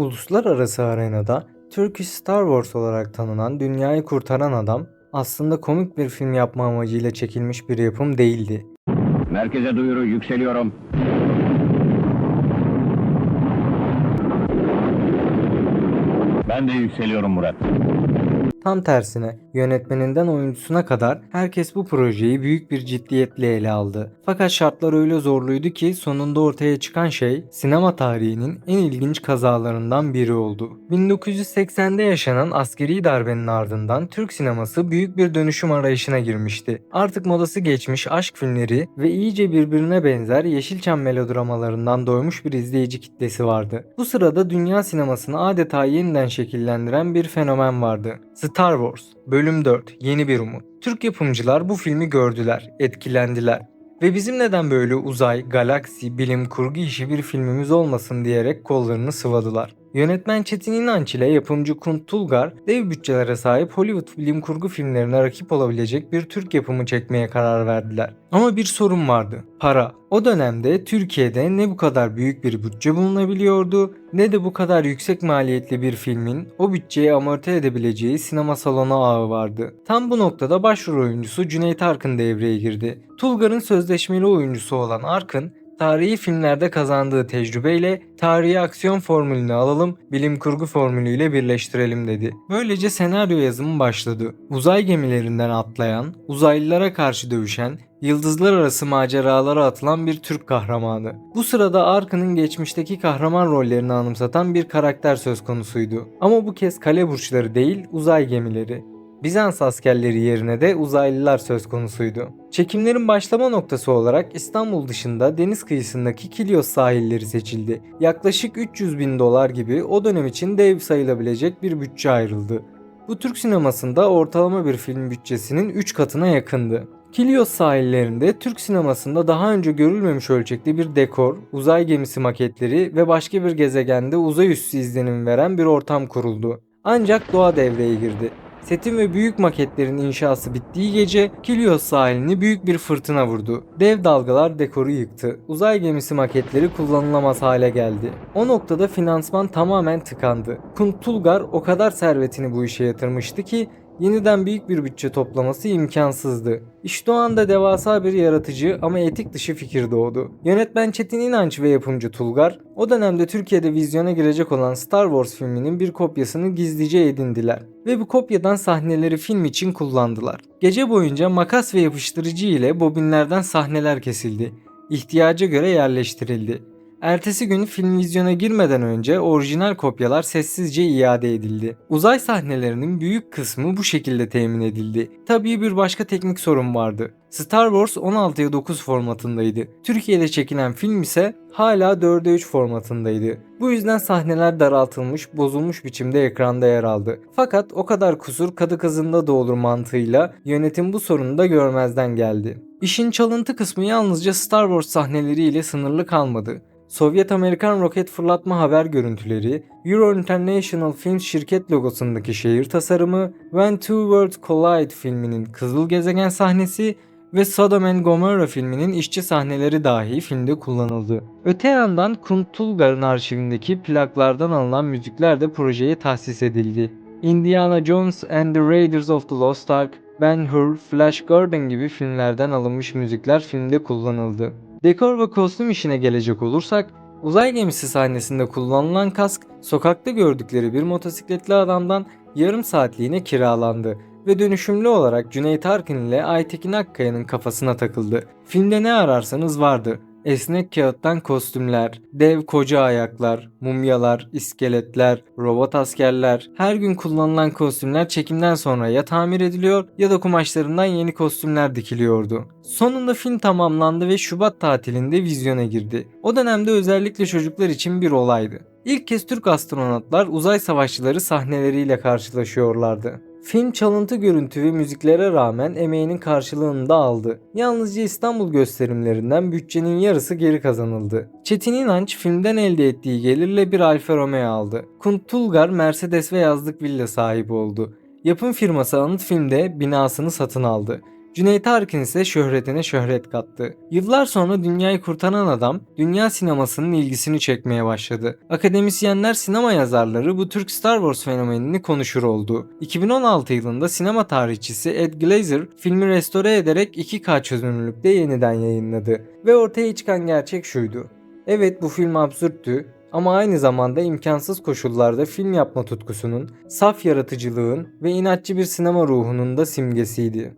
Uluslararası arenada Turkish Star Wars olarak tanınan Dünyayı Kurtaran Adam aslında komik bir film yapma amacıyla çekilmiş bir yapım değildi. Merkeze duyuru yükseliyorum. Ben de yükseliyorum Murat. Tam tersine yönetmeninden oyuncusuna kadar herkes bu projeyi büyük bir ciddiyetle ele aldı. Fakat şartlar öyle zorluydu ki sonunda ortaya çıkan şey sinema tarihinin en ilginç kazalarından biri oldu. 1980'de yaşanan askeri darbenin ardından Türk sineması büyük bir dönüşüm arayışına girmişti. Artık modası geçmiş aşk filmleri ve iyice birbirine benzer Yeşilçam melodramalarından doymuş bir izleyici kitlesi vardı. Bu sırada dünya sinemasını adeta yeniden şekillendiren bir fenomen vardı. Star Wars Bölüm 4 Yeni Bir Umut. Türk yapımcılar bu filmi gördüler, etkilendiler ve bizim neden böyle uzay, galaksi, bilim kurgu işi bir filmimiz olmasın diyerek kollarını sıvadılar. Yönetmen Çetin İnanç ile yapımcı Kunt Tulgar dev bütçelere sahip Hollywood bilim kurgu filmlerine rakip olabilecek bir Türk yapımı çekmeye karar verdiler. Ama bir sorun vardı. Para. O dönemde Türkiye'de ne bu kadar büyük bir bütçe bulunabiliyordu ne de bu kadar yüksek maliyetli bir filmin o bütçeyi amorti edebileceği sinema salonu ağı vardı. Tam bu noktada başrol oyuncusu Cüneyt Arkın devreye girdi. Tulgar'ın sözleşmeli oyuncusu olan Arkın tarihi filmlerde kazandığı tecrübeyle tarihi aksiyon formülünü alalım, bilim kurgu formülüyle birleştirelim dedi. Böylece senaryo yazımı başladı. Uzay gemilerinden atlayan, uzaylılara karşı dövüşen, yıldızlar arası maceralara atılan bir Türk kahramanı. Bu sırada Arkın'ın geçmişteki kahraman rollerini anımsatan bir karakter söz konusuydu. Ama bu kez kale burçları değil, uzay gemileri. Bizans askerleri yerine de uzaylılar söz konusuydu. Çekimlerin başlama noktası olarak İstanbul dışında deniz kıyısındaki Kilyos sahilleri seçildi. Yaklaşık 300 bin dolar gibi o dönem için dev sayılabilecek bir bütçe ayrıldı. Bu Türk sinemasında ortalama bir film bütçesinin 3 katına yakındı. Kilyos sahillerinde Türk sinemasında daha önce görülmemiş ölçekte bir dekor, uzay gemisi maketleri ve başka bir gezegende uzay üssü izlenimi veren bir ortam kuruldu. Ancak doğa devreye girdi. Setin ve büyük maketlerin inşası bittiği gece Kilyos sahilini büyük bir fırtına vurdu. Dev dalgalar dekoru yıktı. Uzay gemisi maketleri kullanılamaz hale geldi. O noktada finansman tamamen tıkandı. Kunt Tulgar o kadar servetini bu işe yatırmıştı ki yeniden büyük bir bütçe toplaması imkansızdı. İşte o anda devasa bir yaratıcı ama etik dışı fikir doğdu. Yönetmen Çetin İnanç ve yapımcı Tulgar, o dönemde Türkiye'de vizyona girecek olan Star Wars filminin bir kopyasını gizlice edindiler ve bu kopyadan sahneleri film için kullandılar. Gece boyunca makas ve yapıştırıcı ile bobinlerden sahneler kesildi. İhtiyaca göre yerleştirildi. Ertesi gün film vizyona girmeden önce orijinal kopyalar sessizce iade edildi. Uzay sahnelerinin büyük kısmı bu şekilde temin edildi. Tabii bir başka teknik sorun vardı. Star Wars 16'ya 9 formatındaydı. Türkiye'de çekilen film ise hala 4'e 3 formatındaydı. Bu yüzden sahneler daraltılmış, bozulmuş biçimde ekranda yer aldı. Fakat o kadar kusur kadı kızında da olur mantığıyla yönetim bu sorunu da görmezden geldi. İşin çalıntı kısmı yalnızca Star Wars sahneleriyle sınırlı kalmadı. Sovyet-Amerikan roket fırlatma haber görüntüleri, Euro International Films şirket logosundaki şehir tasarımı, When Two Worlds Collide filminin Kızıl Gezegen sahnesi ve Sodom and Gomorrah filminin işçi sahneleri dahi filmde kullanıldı. Öte yandan Kunt Tulgar'ın arşivindeki plaklardan alınan müzikler de projeye tahsis edildi. Indiana Jones and the Raiders of the Lost Ark, Ben-Hur, Flash Gordon gibi filmlerden alınmış müzikler filmde kullanıldı. Dekor ve kostüm işine gelecek olursak, uzay gemisi sahnesinde kullanılan kask, sokakta gördükleri bir motosikletli adamdan yarım saatliğine kiralandı ve dönüşümlü olarak Cüneyt Arkın ile Aytekin Akkaya'nın kafasına takıldı. Filmde ne ararsanız vardı. Esnek kağıttan kostümler, dev koca ayaklar, mumyalar, iskeletler, robot askerler, her gün kullanılan kostümler çekimden sonra ya tamir ediliyor ya da kumaşlarından yeni kostümler dikiliyordu. Sonunda film tamamlandı ve Şubat tatilinde vizyona girdi. O dönemde özellikle çocuklar için bir olaydı. İlk kez Türk astronotlar uzay savaşçıları sahneleriyle karşılaşıyorlardı. Film çalıntı görüntü ve müziklere rağmen emeğinin karşılığını da aldı. Yalnızca İstanbul gösterimlerinden bütçenin yarısı geri kazanıldı. Çetin İnanç filmden elde ettiği gelirle bir Alfa Romeo aldı. Kunt Tulgar Mercedes ve yazlık villa sahibi oldu. Yapım firması Anıt Film'de binasını satın aldı. Cüneyt Arkın ise şöhretine şöhret kattı. Yıllar sonra dünyayı kurtaran adam dünya sinemasının ilgisini çekmeye başladı. Akademisyenler sinema yazarları bu Türk Star Wars fenomenini konuşur oldu. 2016 yılında sinema tarihçisi Ed Glazer filmi restore ederek 2K çözünürlükte yeniden yayınladı. Ve ortaya çıkan gerçek şuydu. Evet bu film absürttü ama aynı zamanda imkansız koşullarda film yapma tutkusunun, saf yaratıcılığın ve inatçı bir sinema ruhunun da simgesiydi.